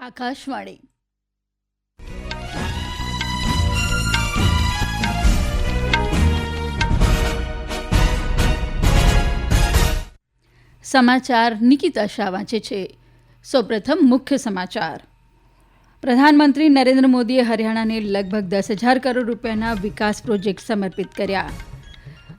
આકાશવાણી. સમાચાર નિકિતા શાહ વાંચે છે. સૌપ્રથમ મુખ્ય સમાચાર. પ્રધાનમંત્રી નરેન્દ્ર મોદીએ હરિયાણાને લગભગ દસ હજાર કરોડ રૂપિયાના વિકાસ પ્રોજેક્ટ સમર્પિત કર્યા.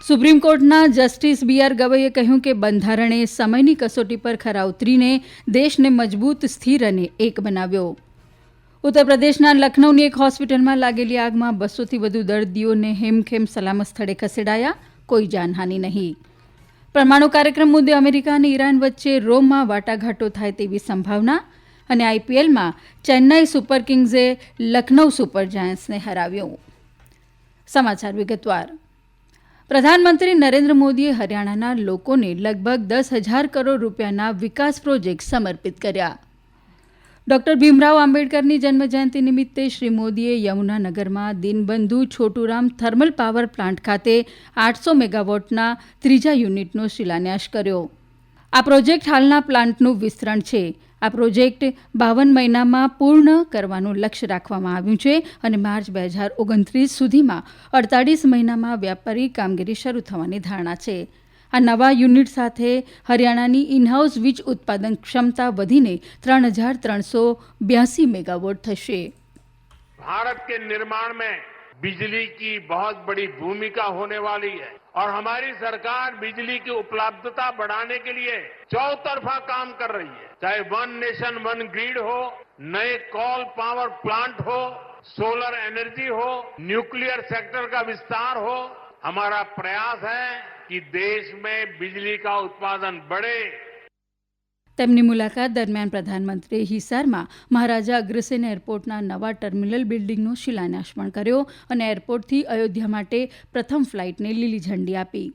સુપ્રીમ કોર્ટના જસ્ટિસ બી આર ગવઈએ કહ્યું કે બંધારણે સમયની કસોટી પર ખરા ઉતરીને દેશને મજબૂત, સ્થિર અને એક બનાવ્યો. ઉત્તર પ્રદેશના લખનૌની એક હોસ્પિટલમાં લાગેલી આગમાં બસોથી વધુ દર્દીઓને હેમખેમ સલામત સ્થળે ખસેડાયા, કોઈ જાનહાની નહીં. પરમાણુ કાર્યક્રમ મુદ્દે અમેરિકા અને ઈરાન વચ્ચે રોમમાં વાટાઘાટો થાય તેવી સંભાવના અને આઈપીએલમાં ચેન્નાઈ સુપર કિંગ્સે લખનૌ સુપર જાયન્ટ્સને હરાવ્યું. સમાચાર વિગતવાર. પ્રધાનમંત્રી નરેન્દ્ર મોદીએ હરિયાણાના લોકોને લગભગ દસ હજાર કરોડ રૂપિયાના વિકાસ પ્રોજેક્ટ સમર્પિત કર્યા. ડોક્ટર ભીમરાવ આંબેડકરની જન્મજયંતિ નિમિત્તે શ્રી મોદીએ યમુનાનગરમાં Dinbandhu Chhotu Ram thermal power plant ખાતે આઠસો મેગાવોટના ત્રીજા યુનિટનો શિલાન્યાસ કર્યો. આ પ્રોજેક્ટ હાલના પ્લાન્ટનું વિસ્તરણ છે. આ પ્રોજેક્ટ બાવન મહિનામાં પૂર્ણ કરવાનું લક્ષ્ય રાખવામાં આવ્યું છે અને માર્ચ બે હજાર ઓગણત્રીસ સુધીમાં અડતાળીસ મહિનામાં વ્યાપારી કામગીરી શરૂ થવાની ધારણા છે. આ નવા યુનિટ સાથે હરિયાણાની ઇનહાઉસ વીજ ઉત્પાદન ક્ષમતા વધીને ત્રણ હજાર ત્રણસો બ્યાસી મેગાવોટ થશે. ભારત કે નિર્માણ મેં बिजली की बहुत बड़ी भूमिका होने वाली है। और हमारी सरकार बिजली की उपलब्धता बढ़ाने के लिए चौतरफा काम कर रही है। चाहे वन नेशन, वन ग्रिड हो, नए कॉल पावर प्लांट हो, सोलर एनर्जी हो, न्यूक्लियर सेक्टर का विस्तार हो, हमारा प्रयास है कि देश में बिजली का उत्पादन बढ़े। તેમની મુલાકાત દરમિયાન પ્રધાનમંત્રીએ હિસારમાં મહારાજા અગ્રસેન એરપોર્ટના નવા ટર્મિનલ બિલ્ડિંગનો શિલાન્યાસ પણ કર્યો અને એરપોર્ટથી અયોધ્યા માટે પ્રથમ ફ્લાઇટને લીલી ઝંડી આપી.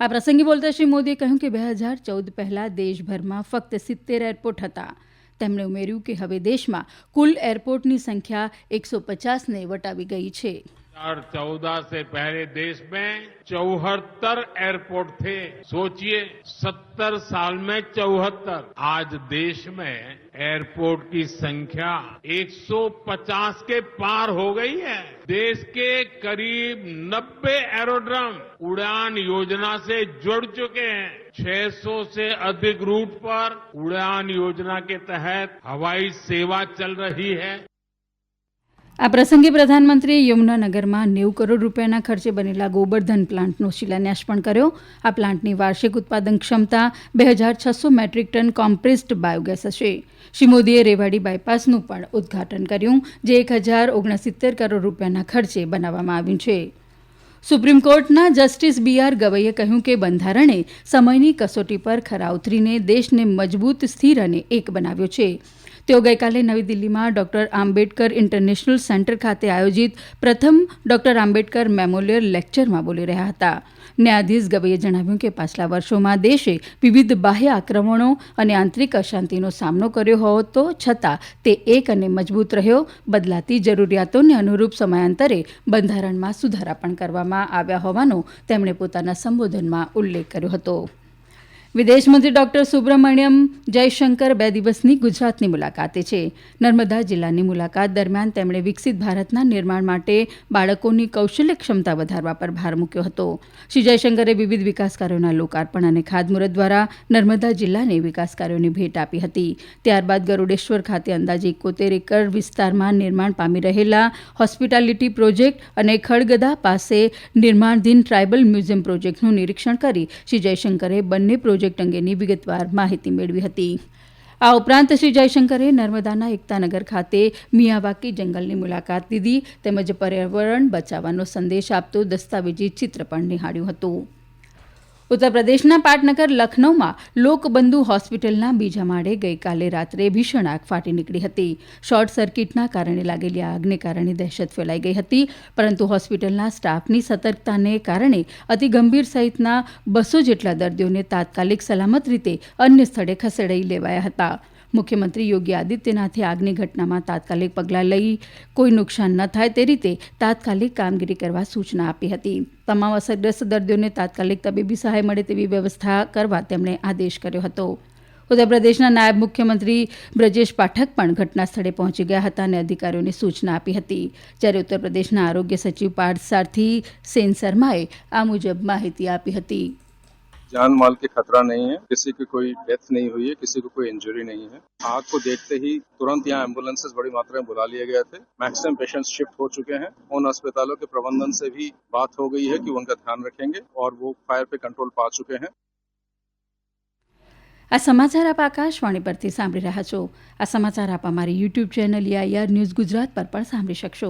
આ પ્રસંગે બોલતા શ્રી મોદીએ કહ્યું કે બે હજાર ચૌદ પહેલા દેશભરમાં ફક્ત સિત્તેર એરપોર્ટ હતા. તેમણે ઉમેર્યું કે હવે દેશમાં કુલ એરપોર્ટની સંખ્યા એકસો પચાસને વટાવી ગઈ છે. हज़ार चौदह से पहले देश में चौहत्तर एयरपोर्ट थे। सोचिए, सत्तर साल में चौहत्तर। आज देश में एयरपोर्ट की संख्या 150 के पार हो गई है। देश के करीब 90 एरोड्रम उड़ान योजना से जुड़ चुके हैं। 600 से अधिक रूट पर उड़ान योजना के तहत हवाई सेवा चल रही है। આ પ્રસંગે પ્રધાનમંત્રીએ યમુનાનગરમાં નેવું કરોડ રૂપિયાના ખર્ચે બનેલા ગોબરધન પ્લાન્ટનો શિલાન્યાસ પણ કર્યો. આ પ્લાન્ટની વાર્ષિક ઉત્પાદન ક્ષમતા બે હજાર છસો મેટ્રિક ટન કોમ્પ્રેસ્ડ બાયોગેસ હશે. શ્રી મોદીએ રેવાડી બાયપાસનું પણ ઉદઘાટન કર્યું, જે એક હજાર ઓગણસિત્તેર કરોડ રૂપિયાના ખર્ચે બનાવવામાં આવ્યું છે. સુપ્રીમ કોર્ટના જસ્ટિસ બી આર ગવઈએ કહ્યું કે બંધારણે સમયની કસોટી પર ખરા ઉતરીને દેશને મજબૂત, સ્થિર અને એક બનાવ્યો છે. તેઓ ગઈકાલે નવી દિલ્હીમાં ડોક્ટર આંબેડકર ઇન્ટરનેશનલ સેન્ટર ખાતે આયોજિત પ્રથમ ડોક્ટર આંબેડકર મેમોરિયલ લેક્ચરમાં બોલી રહ્યા હતા. ન્યાયાધીશ ગવઈએ જણાવ્યું કે પાછલા વર્ષોમાં દેશે વિવિધ બાહ્ય આક્રમણો અને આંતરિક અશાંતિનો સામનો કર્યો હોવો છતાં તે એક અને મજબૂત રહ્યો. બદલાતી જરૂરિયાતોને અનુરૂપ સમયાંતરે બંધારણમાં સુધારા પણ કરવામાં આવ્યા હોવાનો તેમણે પોતાના સંબોધનમાં ઉલ્લેખ કર્યો હતો. વિદેશમંત્રી ડોક્ટર સુબ્રમણ્યમ જયશંકર બે દિવસની ગુજરાતની મુલાકાતે છે. નર્મદા જિલ્લાની મુલાકાત દરમિયાન તેમણે વિકસિત ભારતના નિર્માણ માટે બાળકોની કૌશલ્ય ક્ષમતા વધારવા પર ભાર મૂક્યો હતો. શ્રી જયશંકરે વિવિધ વિકાસ કાર્યોના લોકાર્પણ અને ખાતમુહૂર્ત દ્વારા નર્મદા જિલ્લાને વિકાસ કાર્યોની ભેટ આપી હતી. ત્યારબાદ ગરુડેશ્વર ખાતે અંદાજે એકોતેર એકર વિસ્તારમાં નિર્માણ પામી રહેલા હોસ્પિટાલિટી પ્રોજેક્ટ અને ખડગદા પાસે નિર્માણધીન ટ્રાયબલ મ્યુઝિયમ પ્રોજેક્ટનું નિરીક્ષણ કરી શ્રી જયશંકરે બંને પ્રોજેક્ટ પ્રોજેક્ટ અંગેની વિગતવાર માહિતી મેળવી હતી. આ ઉપરાંત શ્રી જયશંકરે નર્મદાના એકતાનગર ખાતે મિયાવાકી જંગલની મુલાકાત લીધી, તેમજ પર્યાવરણ બચાવવાનો સંદેશ આપતું દસ્તાવેજી ચિત્ર પણ નિહાળ્યું હતું. ઉત્તર પ્રદેશના પાટનગર લખનૌમાં લોકબંધુ હોસ્પિટલના બીજા માળે ગઈકાલે રાત્રે ભીષણ આગ ફાટી નીકળી હતી. શોર્ટ સર્કિટના કારણે લાગેલી આગને કારણે દહેશત ફેલાઈ ગઈ હતી, પરંતુ હોસ્પિટલના સ્ટાફની સતર્કતાને કારણે અતિ ગંભીર સહિતના બસો જેટલા દર્દીઓને તાત્કાલિક સલામત રીતે અન્ય સ્થળે ખસેડાઈ લેવાયા હતા. મુખ્યમંત્રી યોગી આદિત્યનાથે આગની ઘટનામાં તાત્કાલિક પગલાં લઈ કોઈ નુકસાન ન થાય તે રીતે તાત્કાલિક કામગીરી કરવા સૂચના આપી હતી. તમામ અસરગ્રસ્ત દર્દીઓને તાત્કાલિક તબીબી સહાય મળે તેવી વ્યવસ્થા કરવા તેમણે આદેશ કર્યો હતો. ઉત્તરપ્રદેશના નાયબ મુખ્યમંત્રી બ્રજેશ પાઠક પણ ઘટના સ્થળે પહોંચી ગયા હતા અને અધિકારીઓને સૂચના આપી હતી. જ્યારે ઉત્તરપ્રદેશના આરોગ્ય સચિવ પાર્થ સારથી સેન શર્માએ આ મુજબ માહિતી આપી હતી. जान माल के खतरा नहीं है किसी की कोई डेथ नहीं हुई है किसी को कोई इंजरी नहीं है आग को देखते ही तुरंत यहाँ एम्बुलेंसेस बड़ी मात्रा में बुला लिए गए थे मैक्सिमम पेशेंट्स शिफ्ट हो चुके हैं उन अस्पतालों के प्रबंधन से भी बात हो गई है कि वो उनका ध्यान रखेंगे और वो फायर पे कंट्रोल पा चुके हैं આ સમાચાર આપ આકાશવાણી પરથી સાંભળી રહ્યા છો આ સમાચાર આપ અમારી યુટ્યુબ ચેનલ યાર ન્યૂઝ ગુજરાત પર પણ સાંભળી શકશો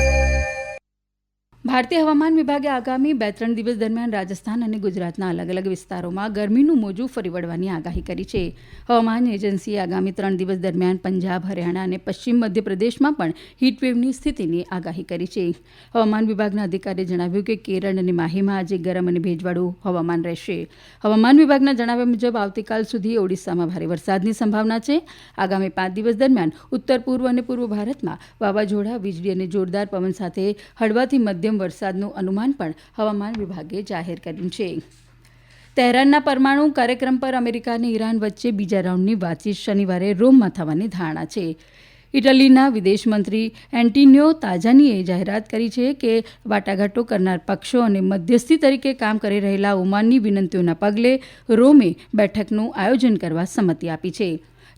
ભારતીય હવામાન વિભાગે આગામી બે ત્રણ દિવસ દરમિયાન રાજસ્થાન અને ગુજરાતના અલગ અલગ વિસ્તારોમાં ગરમીનું મોજું ફરી વળવાની આગાહી કરી છે. હવામાન એજન્સીએ આગામી ત્રણ દિવસ દરમિયાન પંજાબ, હરિયાણા અને પશ્ચિમ મધ્યપ્રદેશમાં પણ હીટવેવની સ્થિતિની આગાહી કરી છે. હવામાન વિભાગના અધિકારીએ જણાવ્યું કે કેરળ અને માહીમાં આજે ગરમ અને ભેજવાળું હવામાન રહેશે. હવામાન વિભાગના જણાવ્યા મુજબ આવતીકાલ સુધી ઓડિશામાં ભારે વરસાદની સંભાવના છે. આગામી પાંચ દિવસ દરમિયાન ઉત્તર પૂર્વ અને પૂર્વ ભારતમાં વાવાઝોડા, વીજળી અને જોરદાર પવન સાથે હળવાથી મધ્યમ વરસાદનું અનુમાન પણ હવામાન વિભાગે જાહેર કર્યું છે. તહેરાનના પરમાણુ કાર્યક્રમ પર અમેરિકા અને ઈરાન વચ્ચે બીજા રાઉન્ડની વાતચીત શનિવારે રોમમાં થવાની ધારણા છે. ઇટલીના વિદેશમંત્રી મંત્રી તાજાનીએ જાહેરાત કરી છે કે વાટાઘાટો કરનાર પક્ષો અને મધ્યસ્થી તરીકે કામ કરી રહેલા ઓમાનની વિનંતીઓના પગલે રોમે બેઠકનું આયોજન કરવા સંમતિ આપી છે.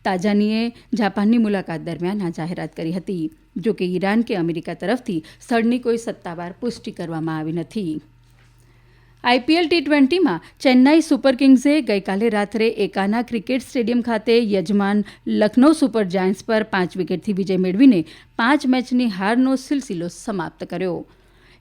તાજાનીએ જાપાનની મુલાકાત દરમિયાન આ જાહેરાત કરી હતી. જો કે ઈરાન કે અમેરિકા તરફથી સ્થળની કોઈ સત્તાવાર પુષ્ટિ કરવામાં આવી નથી. આઈપીએલ ટી ટ્વેન્ટીમાં ચેન્નાઈ સુપર કિંગ્સે ગઈકાલે રાત્રે એકાના ક્રિકેટ સ્ટેડિયમ ખાતે યજમાન લખનૌ સુપર જાયન્ટ્સ પર પાંચ વિકેટથી વિજય મેળવીને પાંચ મેચની હારનો સિલસિલો સમાપ્ત કર્યો.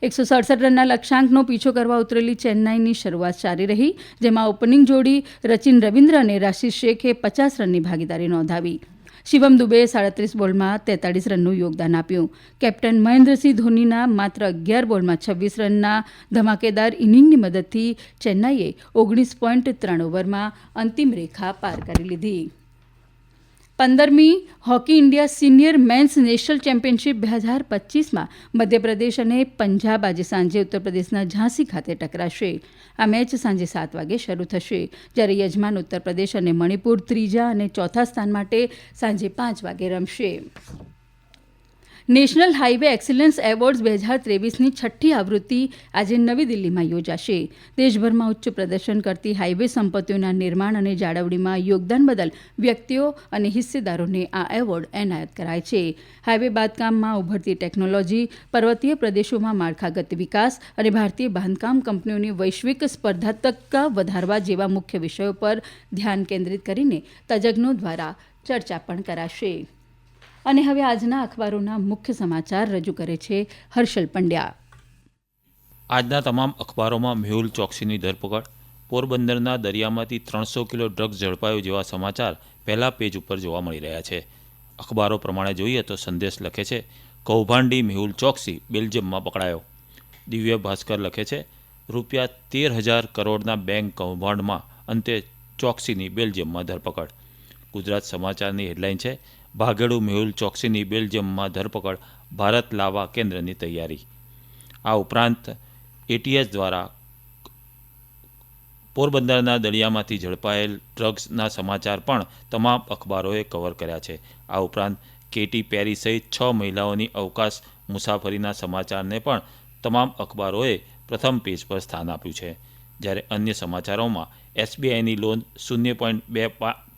એકસો સડસઠ રનના લક્ષ્યાંકનો પીછો કરવા ઉતરેલી ચેન્નાઈની શરૂઆત સારી રહી, જેમાં ઓપનિંગ જોડી રચિન રવિન્દ્ર અને રાશિદ શેખે પચાસ રનની ભાગીદારી નોંધાવી. શિવમ દુબેએ સાડત્રીસ બોલમાં તેતાળીસ રનનું યોગદાન આપ્યું. કેપ્ટન મહેન્દ્રસિંહ ધોનીના માત્ર અગિયાર બોલમાં છવ્વીસ રનના ધમાકેદાર ઇનિંગની મદદથી ચેન્નાઈએ ઓગણીસ પોઈન્ટ ત્રણ ઓવરમાં અંતિમ રેખા પાર કરી લીધી. પંદરમી hockey India senior men's national championship બે હજાર પચીસમાં મધ્યપ્રદેશ અને પંજાબ આજે સાંજે ઉત્તરપ્રદેશના ઝાંસી ખાતે ટકરાશે. આ મેચ સાંજે સાત વાગે શરૂ થશે. જ્યારે યજમાન ઉત્તરપ્રદેશ અને મણિપુર ત્રીજા અને ચોથા સ્થાન માટે સાંજે પાંચ વાગે રમશે. નેશનલ હાઇવે એક્સિલન્સ એવોર્ડ્સ બે હજાર ત્રેવીસની છઠ્ઠી આવૃત્તિ આજે નવી દિલ્હીમાં યોજાશે. દેશભરમાં ઉચ્ચ પ્રદર્શન કરતી હાઇવે સંપત્તિઓના નિર્માણ અને જાળવણીમાં યોગદાન બદલ વ્યક્તિઓ અને હિસ્સેદારોને આ એવોર્ડ એનાયત કરાય છે. હાઇવે બાંધકામમાં ઉભરતી ટેકનોલોજી, પર્વતીય પ્રદેશોમાં માળખાગત વિકાસ અને ભારતીય બાંધકામ કંપનીઓની વૈશ્વિક સ્પર્ધાત્મકતા વધારવા જેવા મુખ્ય વિષયો પર ધ્યાન કેન્દ્રિત કરીને તજજ્ઞો દ્વારા ચર્ચા પણ કરાશે. અને હવે આજના અખબારોના મુખ્ય સમાચાર રજૂ કરે છે હર્ષલ પંડ્યા. આજના તમામ અખબારોમાં મેહુલ ચોકસીની ધરપકડ, પોરબંદરના દરિયામાંથી ત્રણસો કિલો ડ્રગ્સ ઝડપાયો જેવા સમાચાર પહેલા પેજ ઉપર જોવા મળી રહ્યા છે. અખબારો પ્રમાણે જોઈએ તો સંદેશ લખે છે, કૌભાંડી મેહુલ ચોકસી બેલ્જિયમમાં પકડાયો. દિવ્ય ભાસ્કર લખે છે, રૂપિયા તેર હજાર કરોડના બેંક કૌભાંડમાં અંતે ચોકસીની બેલ્જિયમમાં ધરપકડ. ગુજરાત સમાચારની હેડલાઇન છે ભાગેડુ, મેહુલ ચોકસીની બેલ્જિયમમાં ધરપકડ, ભારત લાવવા કેન્દ્રની તૈયારી. આ ઉપરાંત એટીએસ દ્વારા પોરબંદરના દરિયામાંથી ઝડપાયેલ ડ્રગ્સના સમાચાર પણ તમામ અખબારોએ કવર કર્યા છે. આ ઉપરાંત કેટી પેરી સહિત છ મહિલાઓની અવકાશ મુસાફરીના સમાચારને પણ તમામ અખબારોએ પ્રથમ પેજ પર સ્થાન આપ્યું છે. જ્યારે અન્ય સમાચારોમાં એસબીઆઈની લોન શૂન્ય પોઈન્ટ બે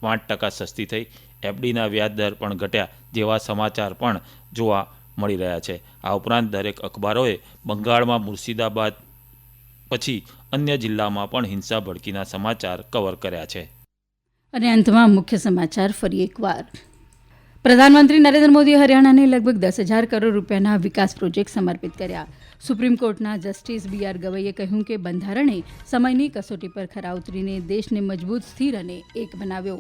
પાંચ ટકા સસ્તી થઈ. એફડીના વ્યાજ દર પણ ઘટ્યા જેવા સમાચાર પણ જોવા મળી રહ્યા છે. આ ઉપરાંત દરેક અખબારોએ બંગાળમાં મુર્શિદાબાદ પછી અન્ય જિલ્લામાં પણ હિંસા ભડકીના સમાચાર કવર કર્યા છે. અને અંતમાં મુખ્ય સમાચાર ફરી એકવાર. પ્રધાનમંત્રી નરેન્દ્ર મોદીએ હરિયાણાને લગભગ દસ હજાર કરોડ રૂપિયાના વિકાસ પ્રોજેક્ટ સમર્પિત કર્યા. સુપ્રીમ કોર્ટના જસ્ટિસ બી આર ગવઈએ કહ્યું કે બંધારણે સમયની કસોટી પર ખરા ઉતરીને દેશને મજબૂત, સ્થિર અને એક બનાવ્યો.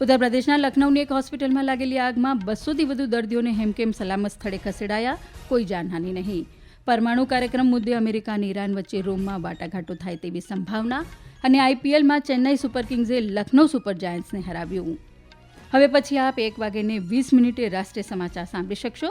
ઉત્તર પ્રદેશના લખનૌની એક હોસ્પિટલમાં લાગેલી આગમાં બસોથી વધુ દર્દીઓને હેમકેમ સલામત સ્થળે ખસેડાયા, કોઈ જાનહાની નહીં. પરમાણુ કાર્યક્રમ મુદ્દે અમેરિકા અને ઈરાન વચ્ચે રોમમાં વાટાઘાટો થાય તેવી સંભાવના અને આઈપીએલમાં ચેન્નાઈ સુપર કિંગ્સે લખનૌ સુપર જાયન્ટ્સને હરાવ્યું. હવે પછી આપ એક વાગ્યે વીસ મિનિટે રાષ્ટ્રીય સમાચાર સાંભળી શકશો.